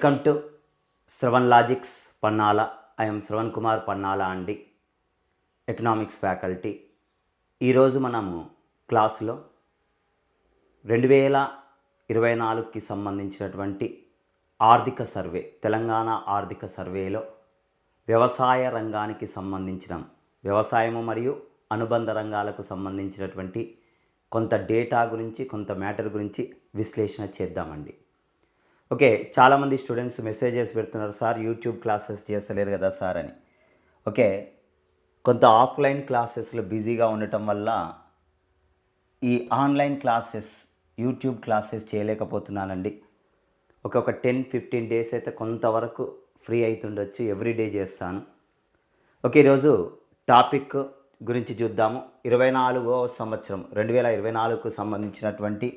Welcome to Shravan logics Pannala. I'm Shravan Kumar Pannala అండి. Economics faculty. ఈరోజు మనము క్లాసులో రెండు వేల ఇరవై నాలుగుకి సంబంధించినటువంటి ఆర్థిక సర్వే తెలంగాణ ఆర్థిక సర్వేలో వ్యవసాయ రంగానికి సంబంధించిన వ్యవసాయము మరియు అనుబంధ రంగాలకు సంబంధించినటువంటి కొంత డేటా గురించి కొంత మ్యాటర్ గురించి విశ్లేషణ చేద్దామండి. ఓకే చాలామంది స్టూడెంట్స్ మెసేజెస్ పెడుతున్నారు సార్ యూట్యూబ్ క్లాసెస్ చేస్తలేరు కదా సార్ అని. ఓకే కొంత ఆఫ్లైన్ క్లాసెస్లో బిజీగా ఉండటం వల్ల ఈ ఆన్లైన్ క్లాసెస్ యూట్యూబ్ క్లాసెస్ చేయలేకపోతున్నానండి. ఒక ఒక టెన్ ఫిఫ్టీన్ డేస్ అయితే కొంతవరకు ఫ్రీ అవుతుండొచ్చు ఎవ్రీ డే చేస్తాను. ఓకే ఈరోజు టాపిక్ గురించి చూద్దాము. ఇరవై నాలుగో సంవత్సరం రెండు వేల ఇరవై నాలుగుకు సంబంధించినటువంటి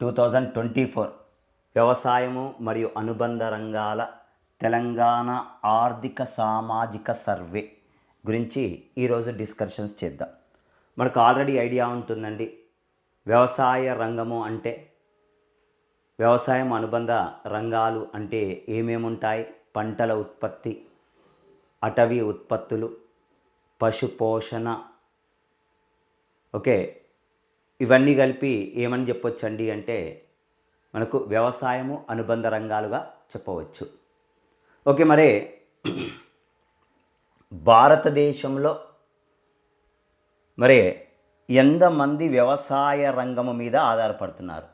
టూ థౌజండ్ ట్వంటీ ఫోర్ వ్యవసాయము మరియు అనుబంధ రంగాల తెలంగాణ ఆర్థిక సామాజిక సర్వే గురించి ఈరోజు డిస్కషన్స్ చేద్దాం. మనకు ఆల్రెడీ ఐడియా ఉంటుందండి. వ్యవసాయ రంగము అంటే వ్యవసాయం అనుబంధ రంగాలు అంటే ఏమేమి ఉంటాయి? పంటల ఉత్పత్తి అటవీ ఉత్పత్తులు పశుపోషణ ఓకే? ఇవన్నీ కలిపి ఏమని చెప్పొచ్చండి అంటే మనకు వ్యవసాయము అనుబంధ రంగాలుగా చెప్పవచ్చు. ఓకే మరి భారతదేశంలో మరి ఎంతమంది వ్యవసాయ రంగము మీద ఆధారపడుతున్నారు?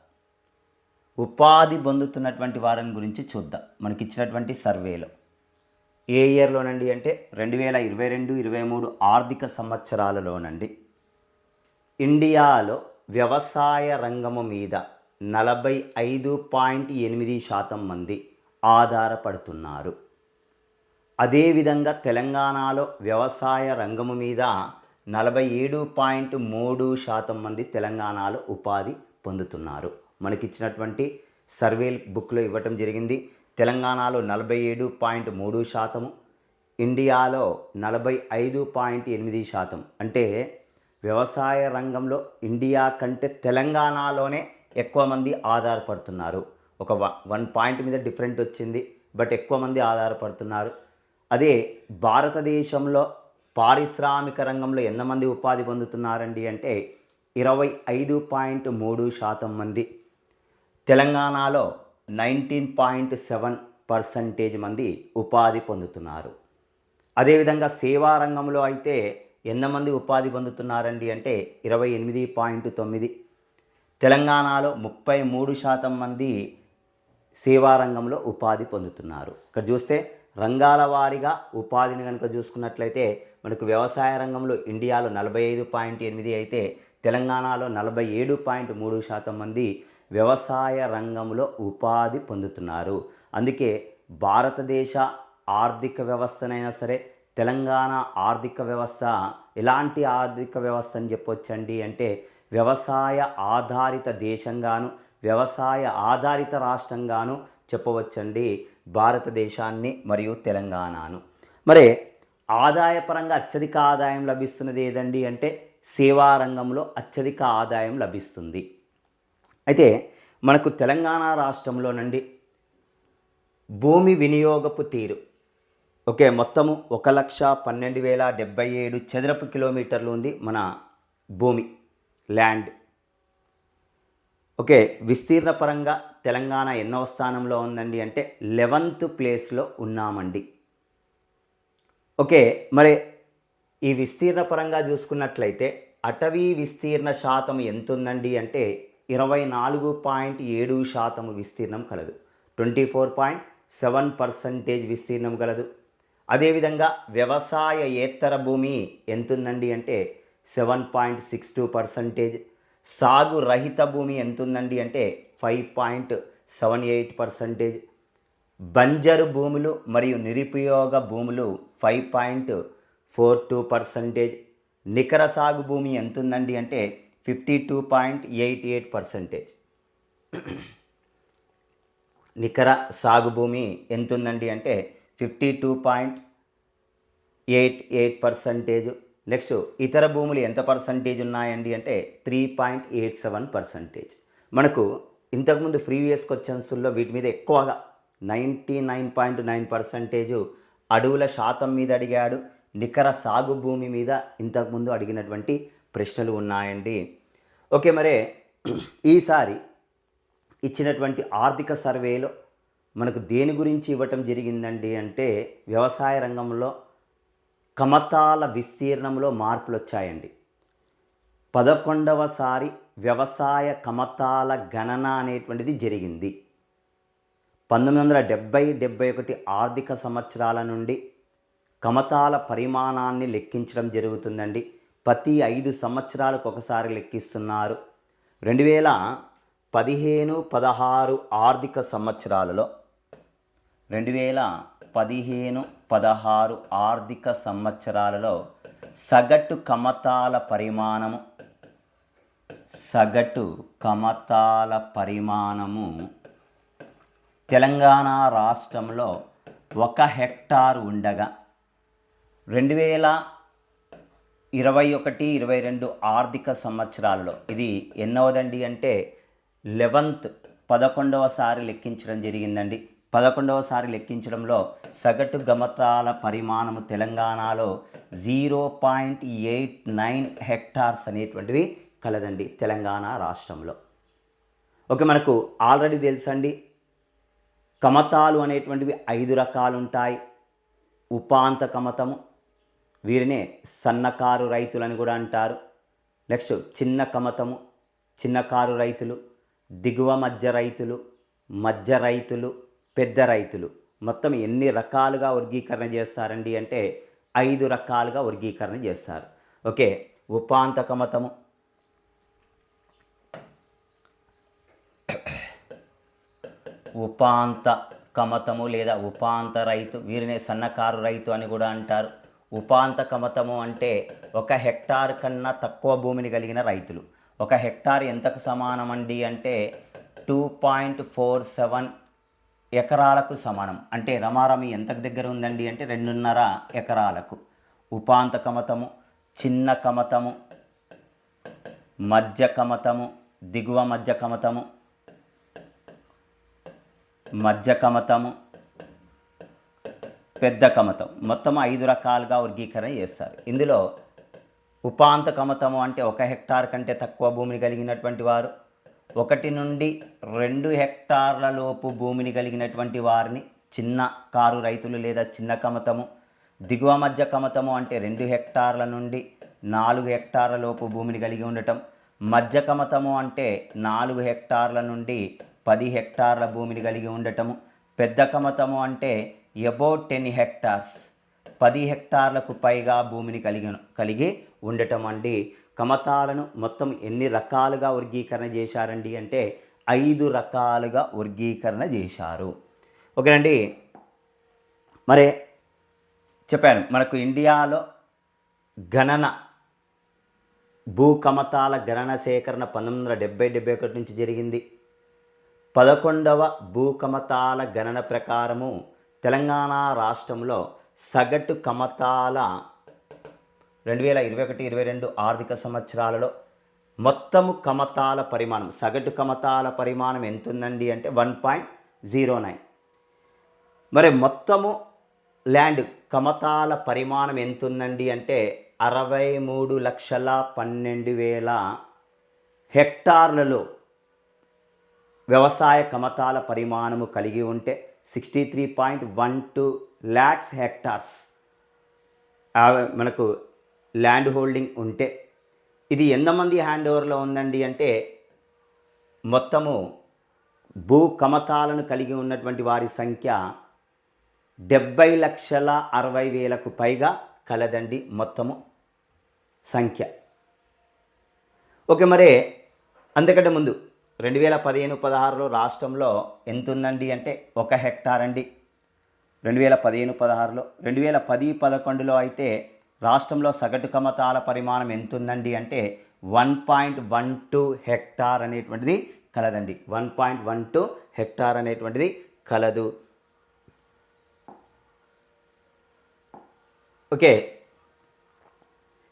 ఉపాధి పొందుతున్నటువంటి వారిని గురించి చూద్దాం. మనకి ఇచ్చినటువంటి సర్వేలో ఏ ఇయర్లోనండి అంటే రెండు వేల ఇరవై రెండు ఇరవై మూడు ఆర్థిక సంవత్సరాలలోనండి. ఇండియాలో వ్యవసాయ రంగము మీద నలభై ఐదు పాయింట్ ఎనిమిది శాతం మంది ఆధారపడుతున్నారు. అదేవిధంగా తెలంగాణలో వ్యవసాయ రంగము మీద నలభై ఏడు పాయింట్ మూడు శాతం మంది తెలంగాణలో ఉపాధి పొందుతున్నారు. మనకిచ్చినటువంటి సర్వే బుక్లో ఇవ్వటం జరిగింది. తెలంగాణలో నలభై ఏడు పాయింట్ మూడు శాతము ఇండియాలో నలభై ఐదు పాయింట్ ఎనిమిది శాతం. అంటే వ్యవసాయ రంగంలో ఇండియా కంటే తెలంగాణలోనే ఎక్కువ మంది ఆధారపడుతున్నారు. ఒక వన్ పాయింట్ మీద డిఫరెంట్ వచ్చింది బట్ ఎక్కువ మంది ఆధారపడుతున్నారు. అదే భారతదేశంలో పారిశ్రామిక రంగంలో ఎంతమంది ఉపాధి పొందుతున్నారండి అంటే ఇరవై ఐదు పాయింట్ మూడు శాతం మంది. తెలంగాణలో నైన్టీన్ పాయింట్ సెవెన్ పర్సంటేజ్ మంది ఉపాధి పొందుతున్నారు. అదేవిధంగా సేవా రంగంలో అయితే ఎంతమంది ఉపాధి పొందుతున్నారండి అంటే ఇరవై ఎనిమిది పాయింట్ తొమ్మిది. తెలంగాణలో ముప్పై మూడు శాతం మంది సేవా రంగంలో ఉపాధి పొందుతున్నారు. ఇక్కడ చూస్తే రంగాల వారీగా ఉపాధిని కనుక చూసుకున్నట్లయితే మనకు వ్యవసాయ రంగంలో ఇండియాలో నలభై ఐదు పాయింట్ ఎనిమిది అయితే తెలంగాణలో నలభై ఏడు పాయింట్ మూడు శాతం మంది వ్యవసాయ రంగంలో ఉపాధి పొందుతున్నారు. అందుకే భారతదేశ ఆర్థిక వ్యవస్థనైనా సరే తెలంగాణ ఆర్థిక వ్యవస్థ ఎలాంటి ఆర్థిక వ్యవస్థ అని చెప్పొచ్చండి అంటే వ్యవసాయ ఆధారిత దేశంగాను వ్యవసాయ ఆధారిత రాష్ట్రంగాను చెప్పవచ్చండి భారతదేశాన్ని మరియు తెలంగాణను. మరి ఆదాయపరంగా అత్యధిక ఆదాయం లభిస్తున్నది ఏదండి అంటే సేవా రంగంలో అత్యధిక ఆదాయం లభిస్తుంది. అయితే మనకు తెలంగాణ రాష్ట్రంలోనండి భూమి వినియోగపు తీరు. ఓకే మొత్తము ఒక లక్ష పన్నెండు వేల డెబ్బై ఏడు చదరపు కిలోమీటర్లు ఉంది మన భూమి ల్యాండ్. ఓకే విస్తీర్ణ పరంగా తెలంగాణ ఎన్నో స్థానంలో ఉందండి అంటే లెవెంత్ ప్లేస్లో ఉన్నామండి. ఓకే మరి ఈ విస్తీర్ణ పరంగా చూసుకున్నట్లయితే అటవీ విస్తీర్ణ శాతం ఎంత ఉందండి అంటే ఇరవై నాలుగు పాయింట్ ఏడు శాతం విస్తీర్ణం కలదు. Twenty four point seven percentage విస్తీర్ణం కలదు. అదేవిధంగా వ్యవసాయ ఏత్తర భూమి ఎంతుందండి అంటే seven point six two percentage. సాగు రహిత భూమి ఎంతుందండి అంటే five point seven eight percentage. బంజరు భూములు మరియు నిరుపయోగ భూములు five point four two percentage. నికర సాగు భూమి ఎంతుందండి అంటే fifty two point eight eight percentage. నికర సాగు భూమి ఎంతుందండి అంటే fifty two point eight eight percentage. Next ఇతర భూములు ఎంత పర్సంటేజ్ ఉన్నాయండి అంటే three point eight seven percentage. మనకు ఇంతకుముందు ప్రీవియస్ క్వశ్చన్స్లో వీటి మీద ఎక్కువగా ninety nine point nine percentage అడవుల శాతం మీద అడిగాడు. నికర సాగు భూమి మీద ఇంతకుముందు అడిగినటువంటి ప్రశ్నలు ఉన్నాయండి. ఓకే మరే ఈసారి ఇచ్చినటువంటి ఆర్థిక సర్వేలో మనకు దేని గురించి ఇవ్వటం జరిగిందండి అంటే వ్యవసాయ రంగంలో కమతాల విస్తీర్ణంలో మార్పులు వచ్చాయండి పదకొండవసారి వ్యవసాయ కమతాల గణన అనేటువంటిది జరిగింది. పంతొమ్మిది వందల డెబ్భై డెబ్భై ఒకటి ఆర్థిక సంవత్సరాల నుండి కమతాల పరిమాణాన్ని లెక్కించడం జరుగుతుందండి. ప్రతి ఐదు సంవత్సరాలకు ఒకసారి లెక్కిస్తున్నారు. రెండు వేల పదిహేను పదహారు ఆర్థిక సంవత్సరాలలో రెండు వేల పదిహేను పదహారు ఆర్థిక సంవత్సరాలలో సగటు కమతాల పరిమాణము సగటు కమతాల పరిమాణము తెలంగాణ రాష్ట్రంలో ఒక హెక్టార్ ఉండగా రెండు వేల ఇరవై ఒకటి ఇరవై రెండు ఆర్థిక సంవత్సరాల్లో ఇది ఎన్నవదండి అంటే లెవెంత్ పదకొండవసారి లెక్కించడం జరిగిందండి. పదకొండవసారి లెక్కించడంలో సగటు గమతాల పరిమాణము తెలంగాణలో zero point eight nine hectares అనేటువంటివి కలదండి తెలంగాణ రాష్ట్రంలో. ఓకే మనకు ఆల్రెడీ తెలుసండి. కమతాలు అనేటువంటివి ఐదు రకాలు ఉంటాయి ఉపాంత కమతము వీరినే సన్నకారు రైతులని కూడా అంటారు. నెక్స్ట్ చిన్న కమతము చిన్నకారు రైతులు దిగువ మధ్య రైతులు మధ్య రైతులు పెద్ద రైతులు. మొత్తం ఎన్ని రకాలుగా వర్గీకరణ చేస్తారండి అంటే ఐదు రకాలుగా వర్గీకరణ చేస్తారు. ఓకే ఉపాంత మతము. ఉపాంత కమతము లేదా ఉపాంత రైతు వీరినే సన్నకారు రైతు అని కూడా అంటారు. ఉపాంత కమతము అంటే ఒక హెక్టార్ కన్నా తక్కువ భూమిని కలిగిన రైతులు. ఒక హెక్టార్ ఎంతకు సమానం అండి అంటే టూ పాయింట్ ఫోర్ సెవెన్ ఎకరాలకు సమానం. అంటే రమారమి ఎంతకు దగ్గర ఉందండి అంటే రెండున్నర ఎకరాలకు. ఉపాంత కమతము చిన్న కమతము మధ్య కమతము దిగువ మధ్య కమతము మధ్య కమతము పెద్ద కమతం. మొత్తం ఐదు రకాలుగా వర్గీకరణ చేస్తారు. ఇందులో ఉపాంత కమతము అంటే ఒక హెక్టార్ కంటే తక్కువ భూమిని కలిగినటువంటి వారు ఒకటి నుండి రెండు హెక్టార్ల లోపు భూమిని కలిగినటువంటి వారిని చిన్న కారు రైతులు లేదా చిన్న కమతము దిగువ మధ్య కమతము అంటే రెండు హెక్టార్ల నుండి నాలుగు హెక్టార్ల లోపు భూమిని కలిగి ఉండటం మధ్య కమతము అంటే నాలుగు హెక్టార్ల నుండి పది హెక్టార్ల భూమిని కలిగి ఉండటము పెద్ద కమతము అంటే అబౌట్ టెన్ హెక్టార్స్ పది హెక్టార్లకు పైగా భూమిని కలిగి కలిగి ఉండటం అండి. కమతాలను మొత్తం ఎన్ని రకాలుగా వర్గీకరణ చేశారండి అంటే ఐదు రకాలుగా వర్గీకరణ చేశారు. ఓకేనండి? మరి చెప్పాను మనకు ఇండియాలో గణన భూకమతాల గణన సేకరణ పంతొమ్మిది వందల డెబ్బై డెబ్బై ఒకటి నుంచి జరిగింది. పదకొండవ భూకమతాల గణన ప్రకారము తెలంగాణ రాష్ట్రంలో సగటు కమతాల రెండు వేల ఇరవై ఒకటి ఇరవై రెండు ఆర్థిక సంవత్సరాలలో మొత్తము కమతాల పరిమాణం సగటు కమతాల పరిమాణం ఎంత ఉందండి అంటే వన్ పాయింట్ జీరో నైన్. మరి మొత్తము ల్యాండ్ కమతాల పరిమాణం ఎంత ఉందండి అంటే అరవై మూడు లక్షల పన్నెండు వేల హెక్టార్లలో వ్యవసాయ కమతాల పరిమాణము కలిగి ఉంటే sixty three point one two lakhs hectares. మనకు ల్యాండ్ హోల్డింగ్ ఉంటే ఇది ఎంతమంది హ్యాండ్ ఓవర్లో ఉందండి అంటే మొత్తము భూ కమతాలను కలిగి ఉన్నటువంటి వారి సంఖ్య డెబ్బై లక్షల అరవై వేలకు పైగా కలదండి మొత్తము సంఖ్య. ఓకే మరే అంతకంటే ముందు రెండు వేల పదిహేను పదహారులో రాష్ట్రంలో ఎంత ఉందండి అంటే ఒక హెక్టార్ అండి. రెండు వేల పదిహేను పదహారులో రెండు వేల పది పదకొండులో అయితే రాష్ట్రంలో సగటు కమతాల పరిమాణం ఎంత ఉందండి అంటే one point one two hectare అనేటువంటిది కలదండి. One point one two hectare అనేటువంటిది కలదు. ఓకే.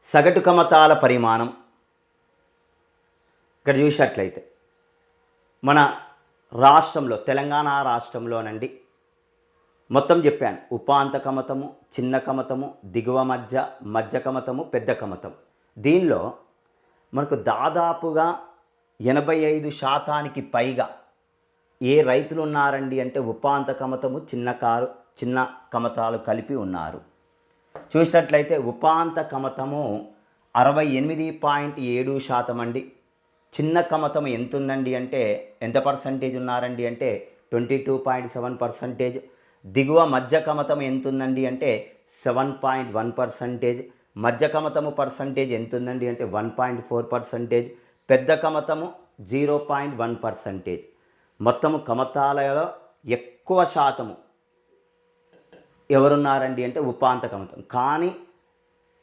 సగటు కమతాల పరిమాణం ఇక్కడ చూసినట్లయితే మన రాష్ట్రంలో తెలంగాణ రాష్ట్రంలోనండి మొత్తం చెప్పాను. ఉపాంత కమతము చిన్న కమతము దిగువ మధ్య మధ్య కమతము పెద్ద కమతం దీనిలో మనకు దాదాపుగా ఎనభై ఐదు శాతానికి పైగా ఏ రైతులు ఉన్నారండి అంటే ఉపాంత కమతము చిన్న కారు చిన్న కమతాలు కలిపి ఉన్నారు. చూసినట్లయితే ఉపాంత కమతము అరవై ఎనిమిది పాయింట్ ఏడు శాతం అండి. చిన్న కమతం ఎంత ఉందండి అంటే ఎంత పర్సంటేజ్ ఉన్నారండి అంటే twenty two point seven percentage దిగువ మధ్య కమతం ఎంత ఉందండి అంటే సెవెన్ పాయింట్ వన్ పర్సంటేజ్. మధ్య కమతము పర్సంటేజ్ ఎంత ఉందండి అంటే వన్ పాయింట్ ఫోర్ పర్సంటేజ్. పెద్ద కమతము జీరో పాయింట్ వన్ పర్సంటేజ్. మొత్తము కమతాలలో ఎక్కువ శాతము ఎవరున్నారండి అంటే ఉపాంత కమతం. కానీ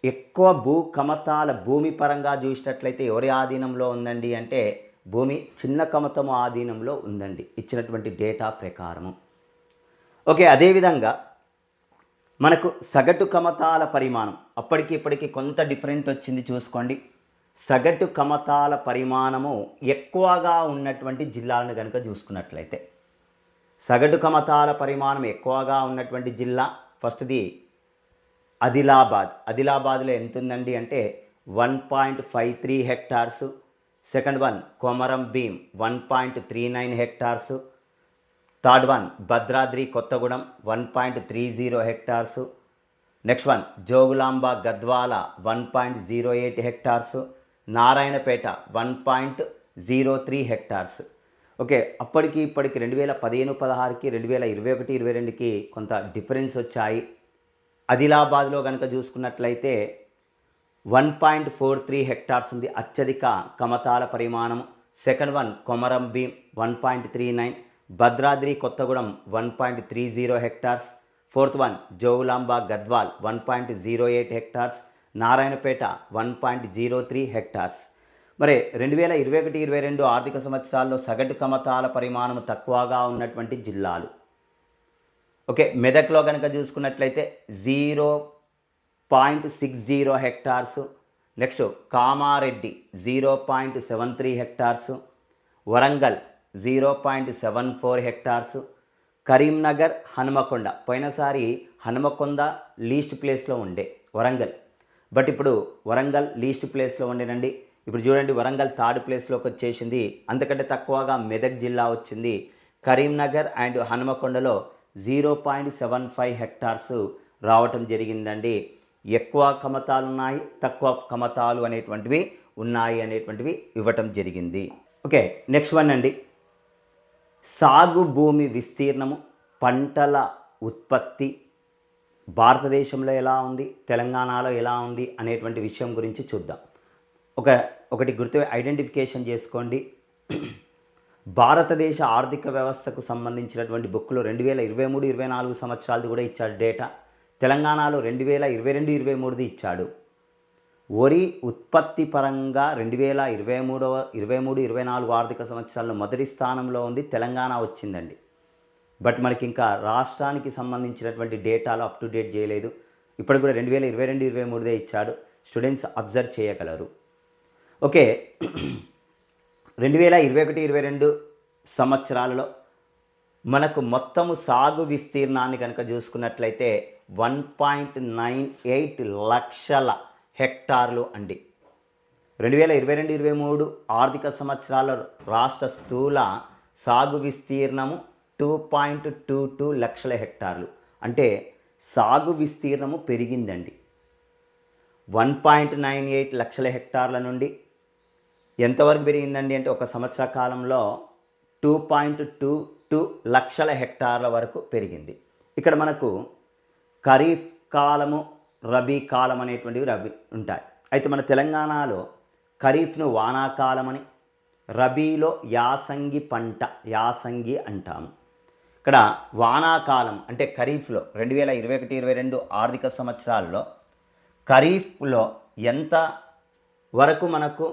ఎక్కువ భూ కమతాల భూమి పరంగా చూసినట్లయితే ఎవరి ఆధీనంలో ఉందండి అంటే భూమి చిన్న కమతము ఆధీనంలో ఉందండి. ఇచ్చినటువంటి డేటా ప్రకారము. ఓకే అదేవిధంగా మనకు సగటు కమతాల పరిమాణం. అప్పటికి ఇప్పటికి కొంత డిఫరెంట్ వచ్చింది చూసుకోండి. సగటు కమతాల పరిమాణము ఎక్కువగా ఉన్నటువంటి జిల్లాలను కనుక చూసుకున్నట్లయితే. సగటు కమతాల పరిమాణం ఎక్కువగా ఉన్నటువంటి జిల్లా ఫస్ట్ది ఆదిలాబాద్. ఆదిలాబాద్లో ఎంత ఉందండి అంటే one point five three hectares. Second one Komaram Bheem one point three nine hectares. Third one Bhadradri Kothagudem one point three zero hectares. Next one Jogulamba Gadwal one point zero eight hectares. Narayanpet one point zero three hectares. Okay అప్పటికి ఇప్పటికి రెండు వేల పదిహేను పదహారుకి రెండు వేల ఇరవై ఒకటి ఇరవై రెండుకి కొంత డిఫరెన్స్ వచ్చాయి. ఆదిలాబాద్లో కనుక చూసుకున్నట్లయితే one point four three hectares ఉంది అత్యధిక కమతాల పరిమాణం second one Komaram Bheem one point three nine. Bhadradri Kothagudem one point three zero hectares. Fourth one Jogulamba Gadwal one point zero eight hectares. Narayanpet one point zero three hectares. మరి రెండు వేల ఇరవై ఒకటి ఇరవై రెండు ఆర్థిక సంవత్సరాల్లో సగటు కమతాల పరిమాణం తక్కువగా ఉన్నటువంటి జిల్లాలు. ఓకే మెదక్లో కనుక చూసుకున్నట్లయితే zero point six zero hectares. Next Kamareddy zero point seven three hectares. Warangal zero point seven four hectares. Karimnagar Hanumakonda. పోయినసారి హనుమకొండ లీస్ట్ ప్లేస్లో ఉండే వరంగల్. బట్ ఇప్పుడు వరంగల్ లీస్ట్ ప్లేస్లో ఉండేనండి. ఇప్పుడు చూడండి వరంగల్ థర్డ్ ప్లేస్లోకి వచ్చేసింది. అంతకంటే తక్కువగా మెదక్ జిల్లా వచ్చింది. Karimnagar and హనుమకొండలో zero point seven five hectares రావటం జరిగిందండి. ఎక్కువ కమతాలు ఉన్నాయి తక్కువ కమతాలు అనేటువంటివి ఉన్నాయి అనేటువంటివి ఇవ్వటం జరిగింది. ఓకే నెక్స్ట్ వన్ అండి. సాగు భూమి విస్తీర్ణము పంటల ఉత్పత్తి భారతదేశంలో ఎలా ఉంది? తెలంగాణలో ఎలా ఉంది? అనేటువంటి విషయం గురించి చూద్దాం. ఒక ఒకటి గుర్తు ఐడెంటిఫికేషన్ చేసుకోండి. భారతదేశ ఆర్థిక వ్యవస్థకు సంబంధించినటువంటి బుక్లో రెండు వేల ఇరవై మూడు ఇరవై నాలుగు సంవత్సరాలది కూడా ఇచ్చాడు డేటా. తెలంగాణలో రెండు వేల ఇరవై రెండు ఇరవై మూడుది ఇచ్చాడు. వరి ఉత్పత్తి పరంగా రెండు వేల ఇరవై మూడవ ఇరవై మూడు ఇరవై నాలుగు ఆర్థిక సంవత్సరాల్లో మొదటి స్థానంలో ఉంది తెలంగాణ వచ్చిందండి. బట్ మనకి ఇంకా రాష్ట్రానికి సంబంధించినటువంటి డేటాలు అప్ టు డేట్ చేయలేదు. ఇప్పుడు కూడా రెండు వేల ఇరవై రెండు ఇరవై మూడుదే ఇచ్చాడు. స్టూడెంట్స్ అబ్జర్వ్ చేయగలరు. ఓకే. రెండు వేల ఇరవై ఒకటి ఇరవై రెండు సంవత్సరాలలో మనకు మొత్తము సాగు విస్తీర్ణాన్ని కనుక చూసుకున్నట్లయితే వన్ పాయింట్ నైన్ ఎయిట్ లక్షల హెక్టార్లు అండి. రెండు వేల ఇరవై రెండు ఇరవై మూడు ఆర్థిక సంవత్సరాల రాష్ట్ర స్థూల సాగు విస్తీర్ణము టూ పాయింట్ టూ టూ లక్షల హెక్టార్లు. అంటే సాగు విస్తీర్ణము పెరిగిందండి. వన్ పాయింట్ నైన్ ఎయిట్ లక్షల హెక్టార్ల నుండి ఎంతవరకు పెరిగిందండి అంటే ఒక సంవత్సర కాలంలో టూ పాయింట్ టూ టూ లక్షల హెక్టార్ల వరకు పెరిగింది. ఇక్కడ మనకు ఖరీఫ్ కాలము రబీ కాలం అనేటువంటివి రబీ ఉంటాయి. అయితే మన తెలంగాణలో ఖరీఫ్ను వానాకాలమని రబీలో యాసంగి పంట యాసంగి అంటాము. ఇక్కడ వానాకాలం అంటే ఖరీఫ్లో రెండు వేల ఇరవై ఒకటి ఇరవై రెండు ఆర్థిక సంవత్సరాల్లో ఖరీఫ్లో ఎంత వరకు మనకు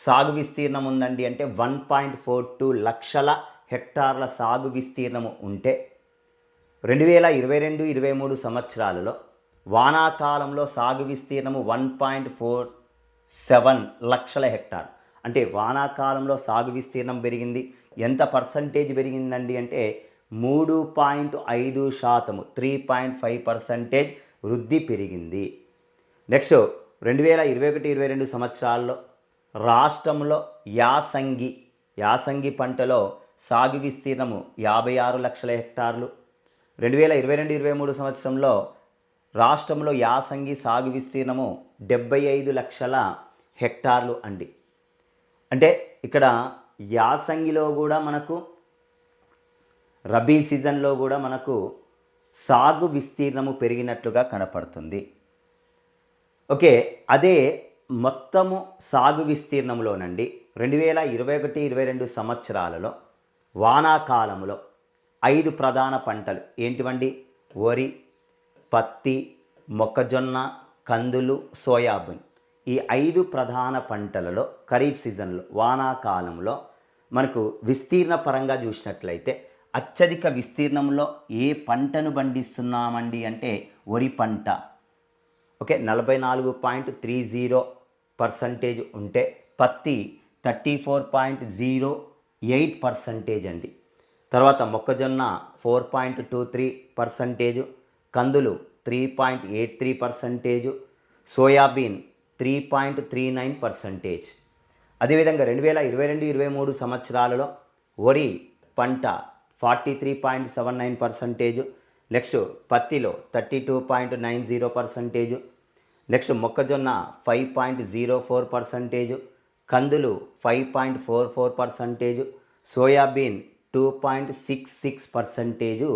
సాగు విస్తీర్ణం ఉందండి అంటే వన్ పాయింట్ ఫోర్ టూ లక్షల హెక్టార్ల సాగు విస్తీర్ణము ఉంటే రెండు వేల ఇరవై రెండు ఇరవై మూడు సంవత్సరాలలో వానాకాలంలో సాగు విస్తీర్ణము వన్ పాయింట్ ఫోర్ సెవెన్ లక్షల హెక్టార్. అంటే వానాకాలంలో సాగు విస్తీర్ణం పెరిగింది. ఎంత పర్సంటేజ్ పెరిగిందండి అంటే మూడు పాయింట్ ఐదు శాతము త్రీ పాయింట్ ఫైవ్ పర్సంటేజ్ వృద్ధి పెరిగింది. నెక్స్ట్ రెండు వేల ఇరవై ఒకటి ఇరవై రెండు సంవత్సరాల్లో రాష్ట్రంలో యాసంగి యాసంగి పంటలో సాగు విస్తీర్ణము యాభై ఆరు లక్షల హెక్టార్లు. రెండు వేల ఇరవై రెండు ఇరవై మూడు సంవత్సరంలో రాష్ట్రంలో యాసంగి సాగు విస్తీర్ణము డెబ్బై ఐదు లక్షల హెక్టార్లు అండి. అంటే ఇక్కడ యాసంగిలో కూడా మనకు రబీ సీజన్లో కూడా మనకు సాగు విస్తీర్ణము పెరిగినట్లుగా కనపడుతుంది. ఓకే అదే మొత్తము సాగు విస్తీర్ణంలోనండి రెండు వేల ఇరవై ఒకటి ఇరవై రెండు సంవత్సరాలలో వానాకాలంలో ఐదు ప్రధాన పంటలు ఏంటివండి? వరి పత్తి మొక్కజొన్న కందులు సోయాబీన్ ఈ ఐదు ప్రధాన పంటలలో ఖరీఫ్ సీజన్లో వానాకాలంలో మనకు విస్తీర్ణ పరంగా చూసినట్లయితే అత్యధిక విస్తీర్ణంలో ఏ పంటను పండిస్తున్నామండి అంటే వరి పంట. ఓకే నలభై నాలుగు పాయింట్ త్రీ జీరో పర్సంటేజ్ ఉంటే పత్తి thirty four point zero eight percentage అండి. తర్వాత మొక్కజొన్న four point two three percentage కందులు three point eight three percentage soybean three point three nine percentage. అదేవిధంగా రెండు వేల ఇరవై రెండు ఇరవై మూడు సంవత్సరాలలో వరి పంట forty three point seven nine percentage next పత్తిలో thirty two point nine zero percentage next మొక్కజొన్న five point zero four percentage కందులు five point four four percentage soybean two point six six percentage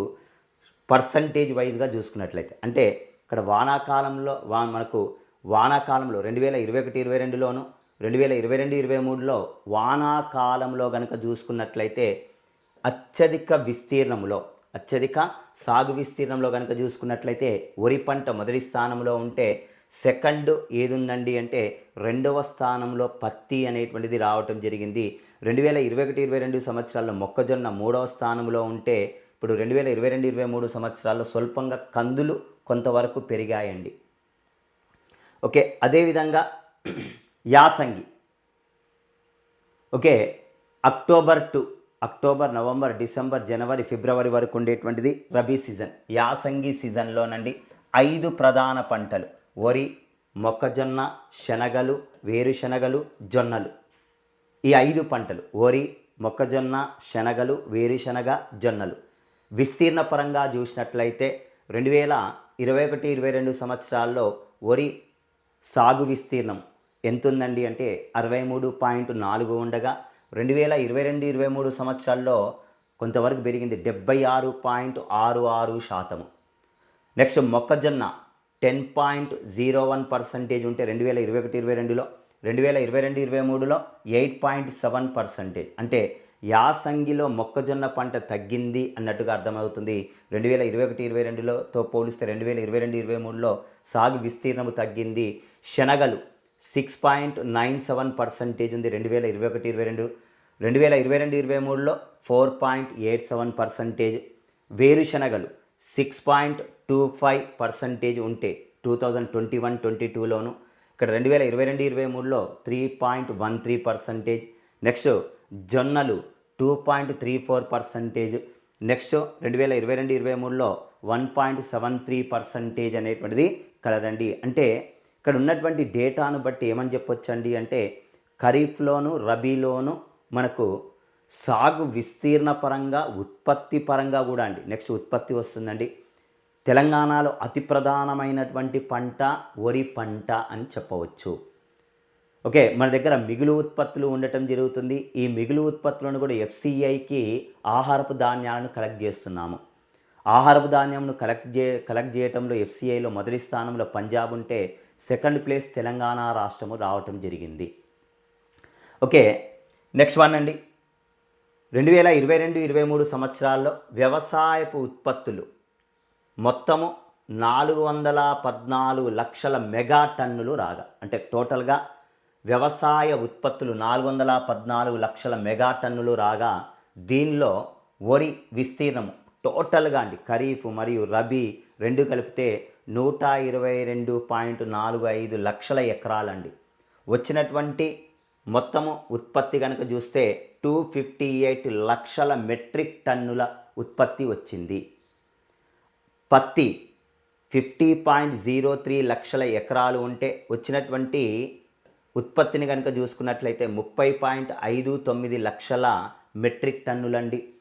percentage వైజ్గా చూసుకున్నట్లయితే అంటే ఇక్కడ వానాకాలంలో వా మనకు వానాకాలంలో రెండు వేల ఇరవై ఒకటి ఇరవై రెండులోను రెండు వేల ఇరవై రెండు ఇరవై మూడులో వానాకాలంలో కనుక చూసుకున్నట్లయితే అత్యధిక విస్తీర్ణంలో అత్యధిక సాగు విస్తీర్ణంలో కనుక చూసుకున్నట్లయితే వరి పంట మొదటి స్థానంలో ఉంటే సెకండ్ ఏదుందండి అంటే రెండవ స్థానంలో పత్తి అనేటువంటిది రావటం జరిగింది. రెండు వేల ఇరవై ఒకటి ఇరవై రెండు సంవత్సరాల్లో మొక్కజొన్న మూడవ స్థానంలో ఉంటే ఇప్పుడు రెండు వేల ఇరవై రెండు ఇరవై మూడు సంవత్సరాల్లో స్వల్పంగా కందులు కొంతవరకు పెరిగాయండి. ఓకే అదేవిధంగా యాసంగి. Okay October to October November December January February వరకు ఉండేటువంటిది రబీ సీజన్. యాసంగి సీజన్లోనండి ఐదు ప్రధాన పంటలు. వరి మొక్కజొన్న శనగలు వేరుశనగలు జొన్నలు. ఈ ఐదు పంటలు. వరి మొక్కజొన్న శనగలు వేరుశనగ జొన్నలు. విస్తీర్ణ పరంగా చూసినట్లయితే రెండు వేల ఇరవై ఒకటి ఇరవై రెండు సంవత్సరాల్లో వరి సాగు విస్తీర్ణం ఎంత ఉందండి అంటే అరవై మూడు పాయింట్ నాలుగు ఉండగా రెండు వేల ఇరవై రెండు ఇరవై మూడు సంవత్సరాల్లో కొంతవరకు పెరిగింది డెబ్బై ఆరు పాయింట్ ఆరు ఆరు శాతము. నెక్స్ట్ మొక్కజొన్న ten point zero one percentage ఉంటే రెండు వేల ఇరవై ఒకటి ఇరవై రెండులో రెండు వేల ఇరవై రెండు ఇరవై మూడులో ఎయిట్ పాయింట్ సెవెన్ పర్సంటేజ్ అంటే యాసంగిలో మొక్కజొన్న పంట తగ్గింది అన్నట్టుగా అర్థమవుతుంది. రెండు వేల ఇరవై ఒకటి ఇరవై రెండులోతో పోలిస్తే రెండు వేల ఇరవై రెండు ఇరవై మూడులో సాగు విస్తీర్ణము తగ్గింది. శనగలు six point nine seven percentage ఉంది. రెండు వేల ఇరవై ఒకటి ఇరవై రెండు రెండు వేల ఇరవై రెండు ఇరవై మూడులో four point eight seven percentage వేరుశనగలు six point two five percentage ఉంటే two thousand twenty one twenty టూలోను ఇక్కడ రెండు వేల ఇరవై రెండు ఇరవై మూడులో three point one three percentage next జొన్నలు two point three four percentage next రెండు వేల ఇరవై రెండు ఇరవై మూడులో one point seven three percentage అనేటువంటిది కలదండి. అంటే ఇక్కడ ఉన్నటువంటి డేటాను బట్టి ఏమని చెప్పొచ్చండి అంటే ఖరీఫ్లోను రబీలోను మనకు సాగు విస్తీర్ణ పరంగా ఉత్పత్తి పరంగా కూడా అండి. నెక్స్ట్ ఉత్పత్తి వస్తుందండి. తెలంగాణలో అతి ప్రధానమైనటువంటి పంట వరి పంట అని చెప్పవచ్చు. ఓకే మన దగ్గర మిగులు ఉత్పత్తులు ఉండటం జరుగుతుంది. ఈ మిగులు ఉత్పత్తులను కూడా ఎఫ్సిఐకి ఆహారపు ధాన్యాలను కలెక్ట్ చేస్తున్నాము. ఆహారపు ధాన్యంను కలెక్ట్ చే కలెక్ట్ చేయటంలో ఎఫ్సిఐలో మొదటి స్థానంలో పంజాబ్ ఉంటే సెకండ్ ప్లేస్ తెలంగాణ రాష్ట్రము రావటం జరిగింది. ఓకే నెక్స్ట్ వన్ అండి. రెండు వేల ఇరవై రెండు ఇరవై మూడు సంవత్సరాల్లో వ్యవసాయపు ఉత్పత్తులు మొత్తము నాలుగు వందల పద్నాలుగు లక్షల మెగా టన్నులు రాగా అంటే టోటల్గా వ్యవసాయ ఉత్పత్తులు నాలుగు వందల పద్నాలుగు లక్షల మెగా టన్నులు రాగా దీనిలో వరి విస్తీర్ణం టోటల్గా అండి. ఖరీఫ్ మరియు రబీ రెండు కలిపితే నూట ఇరవై రెండు పాయింట్ నాలుగు ఐదు లక్షల ఎకరాలండి. వచ్చినటువంటి మొత్తము ఉత్పత్తి కనుక చూస్తే టూ ఫిఫ్టీ ఎయిట్ లక్షల మెట్రిక్ టన్నుల ఉత్పత్తి వచ్చింది. పత్తి ఫిఫ్టీ పాయింట్ జీరో త్రీ లక్షల ఎకరాలు ఉంటే వచ్చినటువంటి ఉత్పత్తిని కనుక చూసుకున్నట్లయితే ముప్పై పాయింట్ ఐదు తొమ్మిది లక్షల మెట్రిక్ టన్నులండి.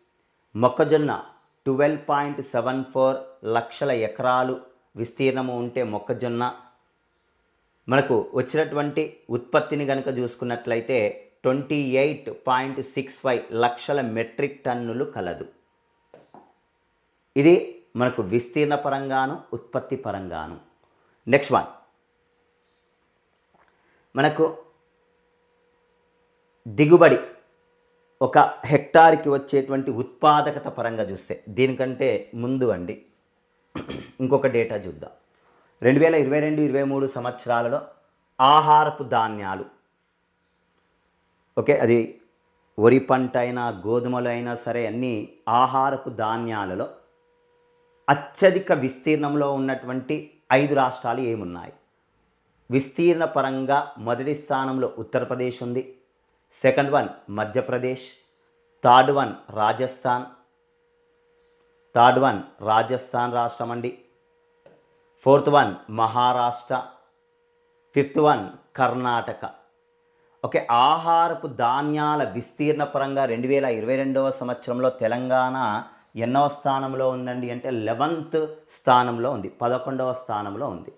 మొక్కజొన్న ట్వెల్వ్ పాయింట్ సెవెన్ ఫోర్ లక్షల ఎకరాలు విస్తీర్ణము ఉంటే మొక్కజొన్న. మనకు వచ్చినటువంటి ఉత్పత్తిని కనుక చూసుకున్నట్లయితే twenty eight point six five లక్షల మెట్రిక్ టన్నులు కలదు. ఇది మనకు విస్తీర్ణ పరంగాను ఉత్పత్తి పరంగాను. Next one. మనకు దిగుబడి ఒక హెక్టార్కి వచ్చేటువంటి ఉత్పాదకత పరంగా చూస్తే దీనికంటే ముందు అండి ఇంకొక డేటా చూద్దాం. రెండు వేల ఇరవై రెండు ఇరవై మూడు సంవత్సరాలలో ఆహారపు ధాన్యాలు ఓకే అది వరి పంట అయినా గోధుమలు అయినా సరే అన్ని ఆహారపు ధాన్యాలలో అత్యధిక విస్తీర్ణంలో ఉన్నటువంటి ఐదు రాష్ట్రాలు ఏమున్నాయి? విస్తీర్ణ పరంగా మొదటి స్థానంలో ఉత్తరప్రదేశ్ ఉంది. Second one Madhya Pradesh. Third one Rajasthan. Third one Rajasthan రాష్ట్రం అండి. Fourth one Maharashtra. Fifth one Karnataka. Okay ఆహారపు ధాన్యాల విస్తీర్ణ పరంగా రెండు వేల ఇరవై రెండవ సంవత్సరంలో తెలంగాణ ఎన్నో స్థానంలో ఉందండి అంటే లెవెంత్ స్థానంలో ఉంది పదకొండవ స్థానంలో ఉంది.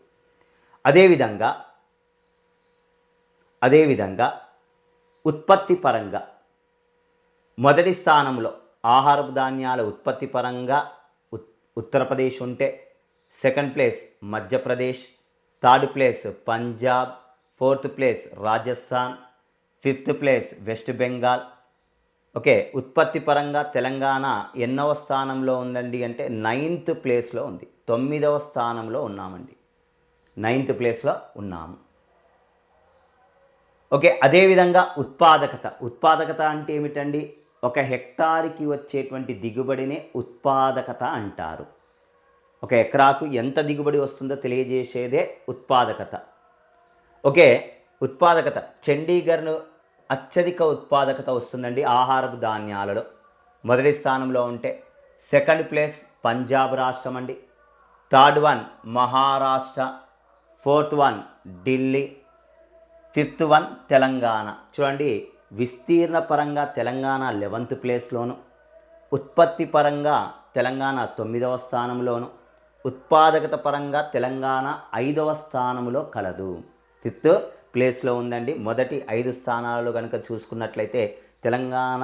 అదేవిధంగా అదేవిధంగా ఉత్పత్తి పరంగా మొదటి స్థానంలో ఆహారపు ధాన్యాల ఉత్పత్తి పరంగా ఉత్ ఉత్తరప్రదేశ్ ఉంటే second place Madhya Pradesh third place Punjab fourth place Rajasthan fifth place west Bengal. Okay ఉత్పత్తి పరంగా తెలంగాణ ఎన్నవ స్థానంలో ఉందండి అంటే నైన్త్ ప్లేస్లో ఉంది తొమ్మిదవ స్థానంలో ఉన్నామండి. నైన్త్ ప్లేస్లో ఉన్నాము. ఓకే అదేవిధంగా ఉత్పాదకత. ఉత్పాదకత అంటే ఏమిటండి? ఒక హెక్టార్కి వచ్చేటువంటి దిగుబడినే ఉత్పాదకత అంటారు. ఒక ఎకరాకు ఎంత దిగుబడి వస్తుందో తెలియజేసేదే ఉత్పాదకత. ఓకే ఉత్పాదకత. చండీగఢ్ను అత్యధిక ఉత్పాదకత వస్తుందండి ఆహారపు ధాన్యాలలో. మొదటి స్థానంలో ఉంటే సెకండ్ ప్లేస్ పంజాబ్ రాష్ట్రం అండి third one Maharashtra fourth one Delhi fifth one Telangana. చూడండి విస్తీర్ణ పరంగా తెలంగాణ లెవెంత్ ప్లేస్లోను ఉత్పత్తి పరంగా తెలంగాణ తొమ్మిదవ స్థానంలోను ఉత్పాదకత పరంగా తెలంగాణ ఐదవ స్థానంలో కలదు. ఫిఫ్త్ ప్లేస్లో ఉందండి. మొదటి ఐదు స్థానాలు కనుక చూసుకున్నట్లయితే తెలంగాణ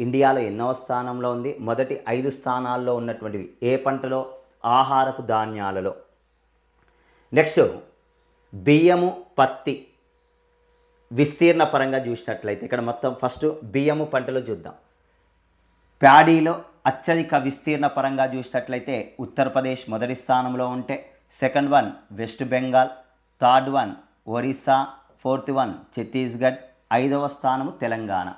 ఇండియాలో ఎన్నవ స్థానంలో ఉంది? మొదటి ఐదు స్థానాల్లో ఉన్నటువంటివి ఏ పంటలో? ఆహారపు ధాన్యాలలో. నెక్స్ట్ బియ్యము పత్తి విస్తీర్ణ పరంగా చూసినట్లయితే ఇక్కడ మొత్తం ఫస్ట్ బియ్యము పంటలు చూద్దాం. ప్యాడీలో అత్యధిక విస్తీర్ణ పరంగా చూసినట్లయితే ఉత్తరప్రదేశ్ మొదటి స్థానంలో ఉంటే second one west Bengal third one Orissa fourth one Chhattisgarh ఐదవ స్థానము తెలంగాణ.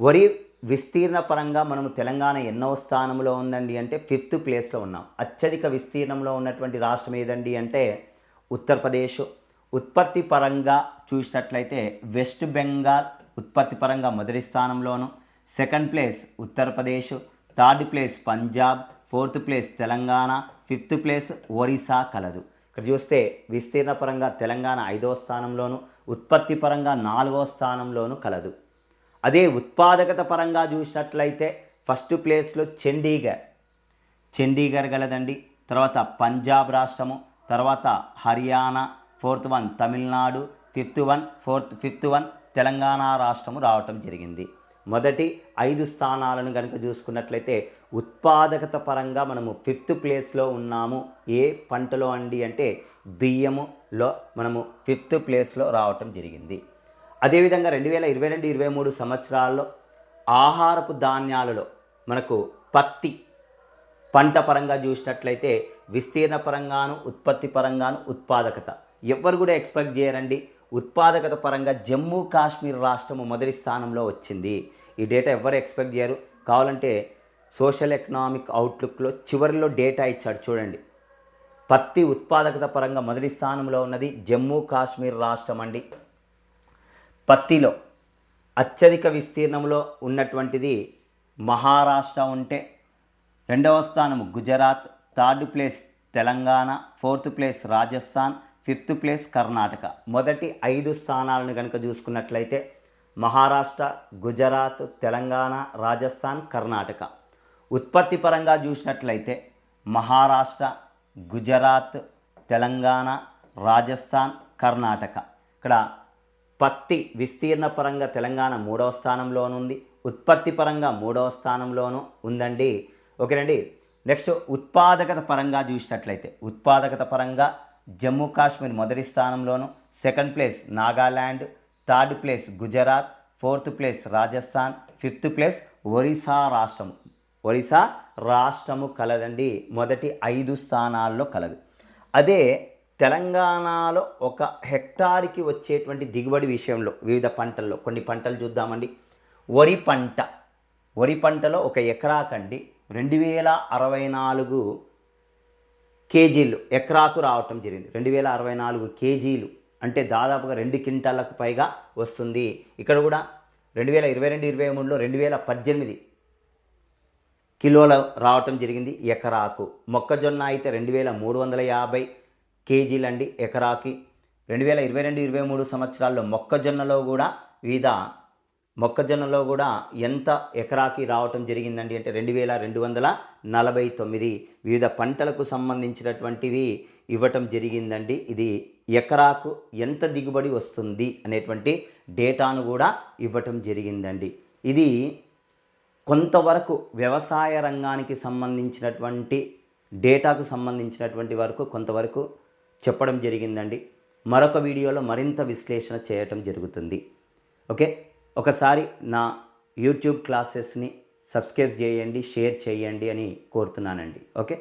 వరి విస్తీర్ణ పరంగా మనము తెలంగాణ ఎన్నో స్థానంలో ఉందండి అంటే ఫిఫ్త్ ప్లేస్లో ఉన్నాం. అత్యధిక విస్తీర్ణంలో ఉన్నటువంటి రాష్ట్రం ఏదండి అంటే ఉత్తరప్రదేశ్ ఉత్పత్తి పరంగా చూసినట్లయితే వెస్ట్ బెంగాల్ ఉత్పత్తి పరంగా మొదటి స్థానంలోను second place Uttar Pradesh third place Punjab fourth place Telangana fifth place Orissa కలదు. ఇక్కడ చూస్తే విస్తీర్ణ పరంగా తెలంగాణ ఐదవ స్థానంలోను ఉత్పత్తి పరంగా నాలుగవ స్థానంలోను కలదు. అదే ఉత్పాదకత పరంగా చూసినట్లయితే ఫస్ట్ ప్లేస్లో చండీగఢ్ చండీగఢ్ గలదండి తర్వాత పంజాబ్ రాష్ట్రము తర్వాత Haryana fourth one Tamil Nadu fifth one fourth fifth one Telangana రాష్ట్రము రావటం జరిగింది. మొదటి ఐదు స్థానాలను కనుక చూసుకున్నట్లయితే ఉత్పాదకత పరంగా మనము ఫిఫ్త్ ప్లేస్లో ఉన్నాము. ఏ పంటలో అండి అంటే బియ్యములో మనము ఫిఫ్త్ ప్లేస్లో రావటం జరిగింది. అదేవిధంగా రెండు వేల ఇరవై రెండు ఇరవై మూడు సంవత్సరాల్లో ఆహారపు ధాన్యాలలో మనకు పత్తి పంట పరంగా చూసినట్లయితే విస్తీర్ణ పరంగాను ఉత్పత్తి పరంగాను ఉత్పాదకత. ఎవరు కూడా ఎక్స్పెక్ట్ చేయరండి. ఉత్పాదకత పరంగా జమ్మూ కాశ్మీర్ రాష్ట్రము మొదటి స్థానంలో వచ్చింది. ఈ డేటా ఎవరు ఎక్స్పెక్ట్ చేయరు. కావాలంటే సోషల్ ఎకనామిక్ అవుట్లుక్లో చివరిలో డేటా ఇచ్చాడు చూడండి. పత్తి ఉత్పాదకత పరంగా మొదటి స్థానంలో ఉన్నది జమ్మూ కాశ్మీర్ రాష్ట్రం అండి. పత్తిలో అత్యధిక విస్తీర్ణంలో ఉన్నటువంటిది మహారాష్ట్ర ఉంటే రెండవ స్థానం Gujarat third place Telangana fourth place Rajasthan fifth place Karnataka. మొదటి ఐదు స్థానాలను కనుక చూసుకున్నట్లయితే మహారాష్ట్ర గుజరాత్ తెలంగాణ రాజస్థాన్ కర్ణాటక. ఉత్పత్తి పరంగా చూసినట్లయితే మహారాష్ట్ర గుజరాత్ తెలంగాణ రాజస్థాన్ కర్ణాటక. ఇక్కడ పత్తి విస్తీర్ణ పరంగా తెలంగాణ మూడవ స్థానంలోనుంది. ఉత్పత్తి పరంగా మూడవ స్థానంలోనూ ఉందండి. ఓకేనండి. నెక్స్ట్ ఉత్పాదకత పరంగా చూసినట్లయితే ఉత్పాదకత పరంగా జమ్మూ కాశ్మీర్ మొదటి స్థానంలోను second place Nagaland third place Gujarat fourth place Rajasthan fifth place Orissa రాష్ట్రం ఒరిస్సా రాష్ట్రము కలదండి. మొదటి ఐదు స్థానాల్లో కలదు. అదే తెలంగాణలో ఒక హెక్టార్కి వచ్చేటువంటి దిగుబడి విషయంలో వివిధ పంటల్లో కొన్ని పంటలు చూద్దామండి. వరి పంట వరి పంటలో ఒక ఎకరాకండి రెండు వేల అరవై నాలుగు కేజీలు ఎకరాకు రావటం జరిగింది. రెండు వేల అరవై నాలుగు కేజీలు అంటే దాదాపుగా రెండు క్వింటాలకు పైగా వస్తుంది. ఇక్కడ కూడా రెండు వేల ఇరవై రెండు ఇరవై మూడులో రెండు వేల పద్దెనిమిది కిలోల రావటం జరిగింది ఎకరాకు. మొక్కజొన్న అయితే రెండు వేల మూడు వందల యాభై కేజీలండి ఎకరాకి. రెండు వేల ఇరవై రెండు ఇరవై మూడు సంవత్సరాల్లో మొక్కజొన్నలో కూడా వివిధ మొక్కజొన్నలో కూడా ఎంత ఎకరాకి రావటం జరిగిందండి అంటే రెండు వేల రెండు వందల నలభై తొమ్మిది. వివిధ పంటలకు సంబంధించినటువంటివి ఇవ్వటం జరిగిందండి. ఇది ఎకరాకు ఎంత దిగుబడి వస్తుంది అనేటువంటి డేటాను కూడా ఇవ్వటం జరిగిందండి. ఇది కొంతవరకు వ్యవసాయ రంగానికి సంబంధించినటువంటి డేటాకు సంబంధించినటువంటి వరకు కొంతవరకు చెప్పడం జరిగిందండి. మరొక వీడియోలో మరింత విశ్లేషణ చేయటం జరుగుతుంది. ఓకే? ఒకసారి నా యూట్యూబ్ క్లాసెస్ని సబ్స్క్రైబ్ చేయండి షేర్ చేయండి అని కోరుతున్నానండి. ఓకే?